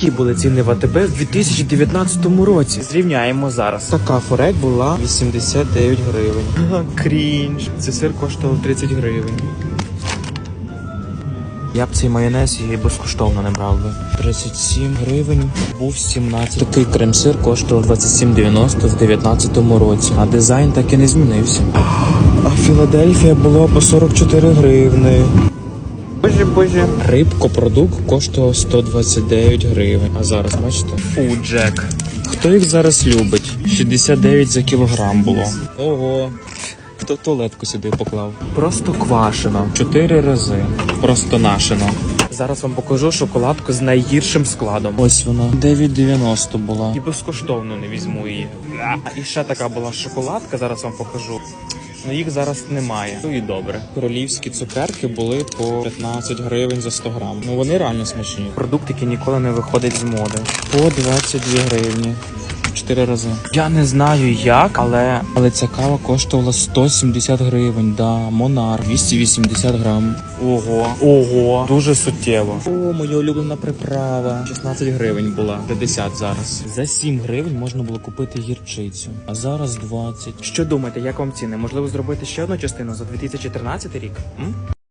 Які були ціни в АТБ в 2019 році? Зрівняємо зараз. Така форель була 89 гривень. Крінж. Це сир коштував 30 гривень. Я б цей майонез і безкоштовно не брав би. 37 гривень, був 17. Такий крем-сир коштував 27,90 в 19 році, а дизайн так і не змінився. А Філадельфія була по 44 гривни. Боже, боже. Рибко продукт коштував 129 гривень. А зараз бачите? Фуджек. Хто їх зараз любить? 69 за кілограм було. Ого. Хто туалетку сюди поклав? Просто квашено. Чотири рази. Просто нашено. Зараз вам покажу шоколадку з найгіршим складом. Ось вона 9,90 була. І безкоштовно не візьму її. А, і ще така була шоколадка, зараз вам покажу. Ну їх зараз немає. Ну і добре. Королівські цукерки були по 15 гривень за 100 грам. Ну вони реально смачні. Продукт, який ніколи не виходить з моди. По 22 гривні. Чотири рази. Я не знаю як, але але ця кава коштувала 170 гривень. Да, Монар 280 грам. Ого, ого, дуже суттєво. О, моя улюблена приправа. 16 гривень була, 50 зараз. За 7 гривень можна було купити гірчицю, а зараз 20. Що думаєте, як вам ціни? Можливо, зробити ще одну частину за 2013 рік? М?